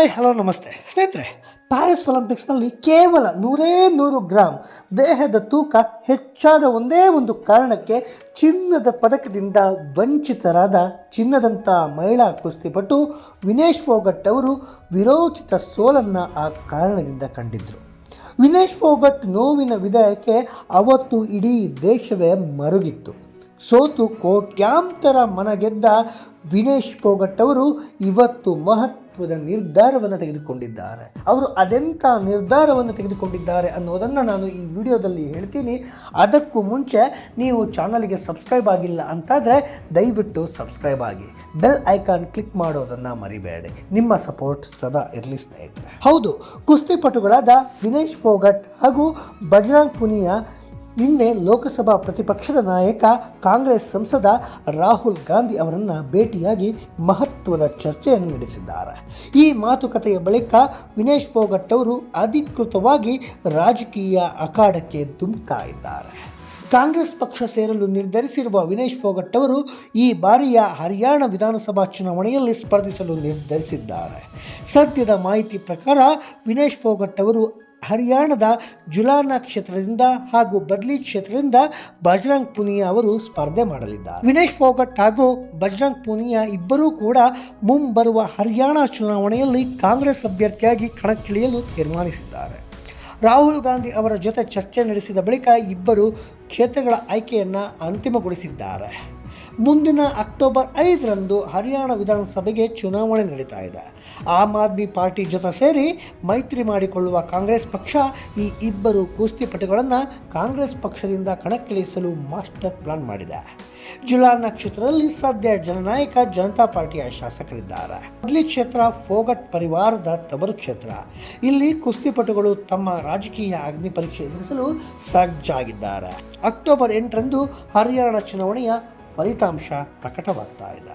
Hi, hello, ನಮಸ್ತೆ. ಸ್ನೇಹಿತರೆ Paris ಒಲಿಂಪಿಕ್ಸ್ನಲ್ಲಿ ಕೇವಲ ನೂರೇ ನೂರು ಗ್ರಾಮ್ ದೇಹದ ತೂಕ ಹೆಚ್ಚಾದ ಒಂದೇ ಒಂದು ಕಾರಣಕ್ಕೆ ಚಿನ್ನದ ಪದಕದಿಂದ ವಂಚಿತರಾದ ಚಿನ್ನದಂಥ ಮಹಿಳಾ ಕುಸ್ತಿಪಟು ವಿನೇಶ್ ಫೋಗಟ್ ಅವರು ವಿರೋಚಿತ ಸೋಲನ್ನು ಆ ಕಾರಣದಿಂದ ಕಂಡಿದ್ದರು ವಿನೇಶ್ ಫೋಗಟ್ ನೋವಿನ ವಿದಾಯಕ್ಕೆ ಅವತ್ತು ಇಡೀ ದೇಶವೇ ಮರುಗಿತ್ತು. ಸೋತು ಕೋಟ್ಯಾಂತರ ಮನಗೆದ್ದ ವಿನೇಶ್ ಫೋಗಟ್ ಅವರು ಇವತ್ತು ಮಹತ್ವದ ನಿರ್ಧಾರವನ್ನು ತೆಗೆದುಕೊಂಡಿದ್ದಾರೆ. ಅವರು ಅದೆಂಥ ನಿರ್ಧಾರವನ್ನು ತೆಗೆದುಕೊಂಡಿದ್ದಾರೆ ಅನ್ನೋದನ್ನು ನಾನು ಈ ವಿಡಿಯೋದಲ್ಲಿ ಹೇಳ್ತೀನಿ. ಅದಕ್ಕೂ ಮುಂಚೆ ನೀವು ಚಾನಲ್ಗೆ ಸಬ್ಸ್ಕ್ರೈಬ್ ಆಗಿಲ್ಲ ಅಂತಾದರೆ ದಯವಿಟ್ಟು ಸಬ್ಸ್ಕ್ರೈಬ್ ಆಗಿ. ಬೆಲ್ ಐಕಾನ್ ಕ್ಲಿಕ್ ಮಾಡೋದನ್ನು ಮರಿಬೇಡಿ. ನಿಮ್ಮ ಸಪೋರ್ಟ್ ಸದಾ ಇರಲಿ ಸ್ನೇಹಿತರೆ. ಹೌದು, ಕುಸ್ತಿಪಟುಗಳಾದ ವಿನೇಶ್ ಫೋಗಟ್ ಹಾಗೂ ಬಜರಂಗ್ ಪುನಿಯಾ ನಿನ್ನೆ ಲೋಕಸಭಾ ಪ್ರತಿಪಕ್ಷದ ನಾಯಕ, ಕಾಂಗ್ರೆಸ್ ಸಂಸದ ರಾಹುಲ್ ಗಾಂಧಿ ಅವರನ್ನು ಭೇಟಿಯಾಗಿ ಮಹತ್ವದ ಚರ್ಚೆಯನ್ನು ನಡೆಸಿದ್ದಾರೆ. ಈ ಮಾತುಕತೆಯ ಬಳಿಕ ವಿನೇಶ್ ಫೋಗಟ್ ಅವರು ಅಧಿಕೃತವಾಗಿ ರಾಜಕೀಯ ಅಖಾಡಕ್ಕೆ ಧುಮುಕ್ತಾ ಇದ್ದಾರೆ. ಕಾಂಗ್ರೆಸ್ ಪಕ್ಷ ಸೇರಲು ನಿರ್ಧರಿಸಿರುವ ವಿನೇಶ್ ಫೋಗಟ್ ಅವರು ಈ ಬಾರಿಯ ಹರಿಯಾಣ ವಿಧಾನಸಭಾ ಚುನಾವಣೆಯಲ್ಲಿ ಸ್ಪರ್ಧಿಸಲು ನಿರ್ಧರಿಸಿದ್ದಾರೆ. ಸದ್ಯದ ಮಾಹಿತಿ ಪ್ರಕಾರ ವಿನೇಶ್ ಫೋಗಟ್ ಅವರು ಹರಿಯಾಣದ ಜುಲಾನಾ ಕ್ಷೇತ್ರದಿಂದ ಹಾಗೂ ಬದ್ಲಿ ಕ್ಷೇತ್ರದಿಂದ ಬಜರಂಗ್ ಪುನಿಯಾ ಅವರು ಸ್ಪರ್ಧೆ ಮಾಡಲಿದ್ದಾರೆ. ವಿನೇಶ್ ಫೋಗಟ್ ಹಾಗೂ ಬಜರಂಗ್ ಪುನಿಯಾ ಇಬ್ಬರೂ ಕೂಡ ಮುಂಬರುವ ಹರಿಯಾಣ ಚುನಾವಣೆಯಲ್ಲಿ ಕಾಂಗ್ರೆಸ್ ಅಭ್ಯರ್ಥಿಯಾಗಿ ಕಣಕ್ಕಿಳಿಯಲು ತೀರ್ಮಾನಿಸಿದ್ದಾರೆ. ರಾಹುಲ್ ಗಾಂಧಿ ಅವರ ಜೊತೆ ಚರ್ಚೆ ನಡೆಸಿದ ಬಳಿಕ ಇಬ್ಬರು ಕ್ಷೇತ್ರಗಳ ಆಯ್ಕೆಯನ್ನು ಅಂತಿಮಗೊಳಿಸಿದ್ದಾರೆ. ಮುಂದಿನ ಅಕ್ಟೋಬರ್ ಐದರಂದು ಹರಿಯಾಣ ವಿಧಾನಸಭೆಗೆ ಚುನಾವಣೆ ನಡೀತಾ ಇದೆ. ಆಮ್ ಆದ್ಮಿ ಪಾರ್ಟಿ ಜೊತೆ ಸೇರಿ ಮೈತ್ರಿ ಮಾಡಿಕೊಳ್ಳುವ ಕಾಂಗ್ರೆಸ್ ಪಕ್ಷ ಈ ಇಬ್ಬರು ಕುಸ್ತಿಪಟುಗಳನ್ನು ಕಾಂಗ್ರೆಸ್ ಪಕ್ಷದಿಂದ ಕಣಕ್ಕಿಳಿಸಲು ಮಾಸ್ಟರ್ ಪ್ಲಾನ್ ಮಾಡಿದೆ. ಜುಲಾ ಕ್ಷೇತ್ರದಲ್ಲಿ ಸದ್ಯ ಜನನಾಯಕ ಜನತಾ ಪಾರ್ಟಿಯ ಶಾಸಕರಿದ್ದಾರೆ. ಮೊದಲಿ ಕ್ಷೇತ್ರ ಫೋಗಟ್ ಪರಿವಾರದ ತವರು ಕ್ಷೇತ್ರ. ಇಲ್ಲಿ ಕುಸ್ತಿಪಟುಗಳು ತಮ್ಮ ರಾಜಕೀಯ ಅಗ್ನಿ ಪರೀಕ್ಷೆ ಎದುರಿಸಲು ಸಜ್ಜಾಗಿದ್ದಾರೆ. ಅಕ್ಟೋಬರ್ ಎಂಟರಂದು ಹರಿಯಾಣ ಚುನಾವಣೆಯ ಫಲಿತಾಂಶ ಪ್ರಕಟವಾಗ್ತಾ ಇದೆ.